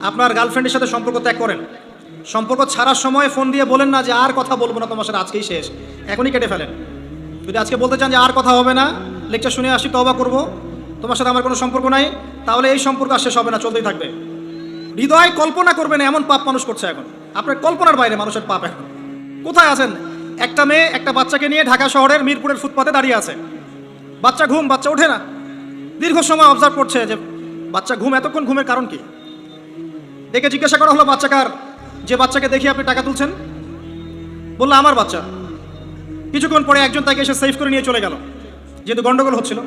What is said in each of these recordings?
আপনার গার্লফ্রেন্ডের সাথে সম্পর্ক ত্যাগ করেন। সম্পর্ক ছাড়ার সময় ফোন দিয়ে বলেন না যে আর কথা বলব না তোমার সাথে, আজকেই শেষ। এখনই কেটে ফেলেন। যদি আজকে বলতে চান যে আর কথা হবে না লেকচার শুনে আসি তবা করব। তোমার সাথে আমার কোনো সম্পর্ক নাই, তাহলে এই সম্পর্ক আর শেষ হবে না, চলতেই থাকবে। হৃদয় কল্পনা করবে না, এমন পাপ মানুষ করছে এখন। আপনার কল্পনার বাইরে মানুষের পাপ এখন। কোথায় আছেন? একটা মেয়ে একটা বাচ্চাকে নিয়ে ঢাকা শহরের মিরপুরের ফুটপাতে দাঁড়িয়ে আছে। বাচ্চা ঘুম, বাচ্চা ওঠে না। দীর্ঘ সময় অবজার্ভ করছে যে বাচ্চা ঘুম, এতক্ষণ ঘুমের কারণ কি? ডেকে জিজ্ঞাসা করা হলো, বাচ্চাকার, যে বাচ্চাকে দেখি আপনি টাকা তুলছেন? বলল, আমার বাচ্চা। কিছুক্ষণ পরে একজন তাকে এসে সেভ করে নিয়ে চলে গেল। যেহেতু গন্ডগোল হচ্ছিল।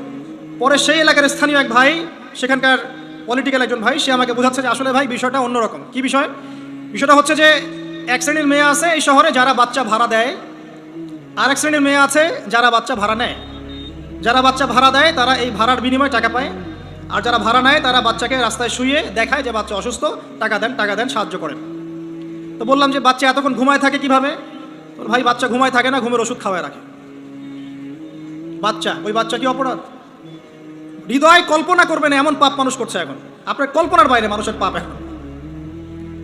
পরে সেই এলাকার স্থানীয় এক ভাই, সেখানকার পলিটিক্যাল একজন ভাই, সে আমাকে বোঝাচ্ছে যে আসলে ভাই, বিষয়টা অন্যরকম। কি বিষয়? বিষয়টা হচ্ছে যে এক শ্রেণির মেয়ে আছে এই শহরে যারা বাচ্চা ভাড়া দেয়। আর এক শ্রেণির মেয়ে আছে যারা বাচ্চা ভাড়া নেয়। যারা বাচ্চা ভাড়া দেয়, তারা এই ভাড়ার বিনিময়ে টাকা পায়। আর যারা ভাড়া নেয়, তারা বাচ্চাকে রাস্তায় শুয়ে দেখায় যে বাচ্চা অসুস্থ, টাকা দেন টাকা দেন, সাহায্য করেন। তো বললাম যে, বাচ্চা এতক্ষণ ঘুমায় থাকে কীভাবে? ভাই বাচ্চা ঘুমায় থাকে না, ঘুমের ওষুধ খাওয়ায় রাখে। বাচ্চা, ওই বাচ্চা কি অপরাধ? হৃদয় কল্পনা করবে না, এমন পাপ মানুষ করছে এখন। আপনার কল্পনার বাইরে মানুষের পাপ এখন।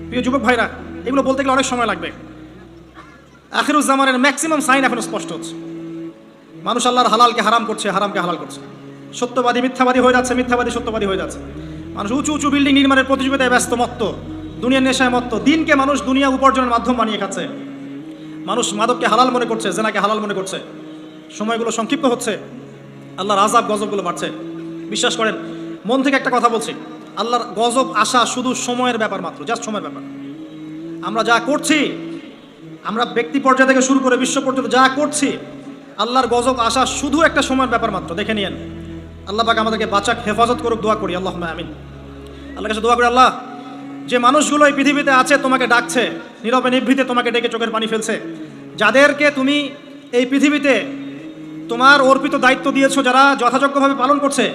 প্রিয় যুবক ভাইরা, এগুলো বলতে গেলে অনেক সময় লাগবে। আখিরুজ্জামানের ম্যাক্সিমাম সাইন এখন স্পষ্ট হচ্ছে। মানুষ আল্লাহর হালালকে হারাম করছে, হারামকে হালাল করছে। সত্যবাদী, মিথ্যাবাদী হয়ে যাচ্ছে, মিথ্যাবাদী, সত্যবাদী হয়ে যাচ্ছে। মানুষ উঁচু উঁচু বিল্ডিং নির্মাণের প্রতিযোগিতায় ব্যস্ত, মত্ত, দুনিয়ার নেশায় মত্ত। দিনকে মানুষ দুনিয়া উপার্জনের মাধ্যম বানিয়ে খাচ্ছে। মানুষ মাদককে হালাল মনে করছে, জেনাকে হালাল মনে করছে। সময়গুলো সংক্ষিপ্ত হচ্ছে, আল্লাহর আজাব গজবগুলো বাড়ছে। বিশ্বাস করেন, মন থেকে একটা কথা বলছি। আল্লাহর গজব আসা শুধু সময়ের ব্যাপার মাত্র জাস্ট সময়ের ব্যাপার। আমরা যা করছি, আমরা ব্যক্তি পর্যায় থেকে শুরু করে বিশ্ব পর্যন্ত যা করছি, আল্লাহর গজব আসা শুধু একটা সময়ের ব্যাপার মাত্র। দেখে নিয়েন। আল্লাহ পাক আমাদেরকে বাঁচাক, হেফাজত করুক, দোয়া করি। আল্লাহ আমিন। আল্লাহ কাছে দোয়া করি, আল্লাহ, যে মানুষগুলো এই পৃথিবীতে আছে, তোমাকে ডাকছে, নীরবে নিভৃতে তোমাকে ডেকে চোখের পানি ফেলছে, যাদেরকে তুমি এই পৃথিবীতে তোমার অর্পিত দায়িত্ব দিয়েছ, যারা যথাযোগ্যভাবে পালন করছে,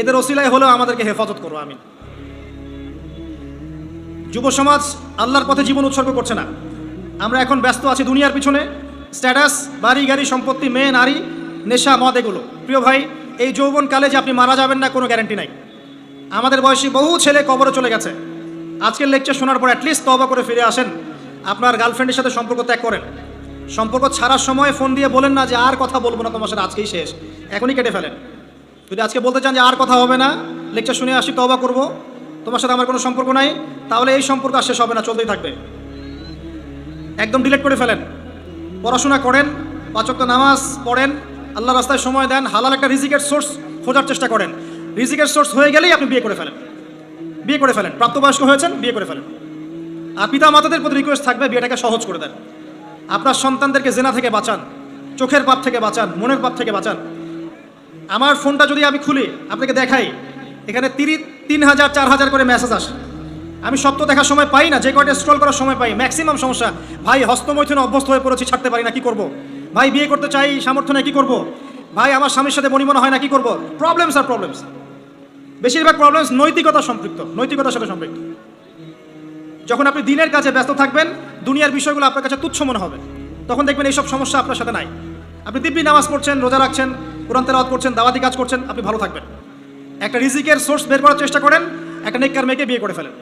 এদের ওসিলায় হলেও আমাদেরকে হেফাজত করো, আমিন। যুব সমাজ আল্লাহর পথে জীবন উৎসর্গ করছে না। আমরা এখন ব্যস্ত আছি দুনিয়ার পিছনে, স্ট্যাটাস, বাড়ি, গাড়ি, সম্পত্তি, মেয়ে, নারী, নেশা, মদ, এগুলো। প্রিয় ভাই এই যৌবনকালে যে আপনি মারা যাবেন না, কোনো গ্যারান্টি নাই। আমাদের বয়সী বহু ছেলে কবরে চলে গেছে। আজকের লেকচার শোনার পর অ্যাটলিস্ট তবা করে ফিরে আসেন। আপনার গার্লফ্রেন্ডের সাথে সম্পর্ক ত্যাগ করেন। সম্পর্ক ছাড়ার সময় ফোন দিয়ে বলেন না যে আর কথা বলব না তোমার সাথে, আজকেই শেষ। এখনই কেটে ফেলেন। যদি আজকে বলতে চান যে আর কথা হবে না লেকচার শুনে আসি তবা করব। তোমার সাথে আমার কোনো সম্পর্ক নাই, তাহলে এই সম্পর্ক আর শেষ হবে না, চলতেই থাকবে। একদম ডিলিট করে ফেলেন। পড়াশোনা করেন পাচক নামাজ পড়েন আল্লাহ রাস্তায় সময় দেন, হালাল একটা রিজিকের সোর্স খোঁজার চেষ্টা করেন। রিজিকের সোর্স হয়ে গেলেই আপনি বিয়ে করে ফেলেন। বিয়ে করে ফেলেন। প্রাপ্তবয়স্ক হয়েছেন, বিয়ে করে ফেলেন। আর পিতা মাতাদের প্রতি রিকোয়েস্ট থাকবে, বিয়েটাকে সহজ করে দেন। আপনার সন্তানদেরকে জেনা থেকে বাঁচান, চোখের পাপ থেকে বাঁচান, মনের পাপ থেকে বাঁচান। আমার ফোনটা যদি আমি খুলি, আপনাকে দেখাই, এখানে তিরিশ তিন হাজার, চার হাজার করে মেসেজ আসে। আমি সব তো দেখার সময় পাই না, যে কয়টা স্ক্রল করার সময় পাই। ম্যাক্সিমাম সমস্যা, ভাই, হস্তমৈথুনে অভ্যস্ত হয়ে পড়েছি, ছাড়তে পারি না, কি করব? ভাই, বিয়ে করতে চাই, সামর্থ্য নেই, কি করব? ভাই, আমার স্বামীর সাথে বনিমনা হয় না, কি করব? প্রবলেমস আর প্রবলেমস বেশিরভাগ প্রবলেমস নৈতিকতা সম্পৃক্ত, নৈতিকতার সাথে সম্পৃক্ত। যখন আপনি দিনের কাজে ব্যস্ত থাকবেন, দুনিয়ার বিষয়গুলো আপনার কাছে তুচ্ছ মনে হবে। তখন দেখবেন এইসব সমস্যা আপনার সাথে নাই। আপনি দিব্যি নামাজ পড়ছেন, রোজা রাখছেন, কোরআন তেলাওয়াত করছেন, দাওয়াতি কাজ করছেন, আপনি ভালো থাকবেন। একটা রিজিকের সোর্স বের করার চেষ্টা করেন, একটা নেককার মেয়েকে বিয়ে করে ফেলেন।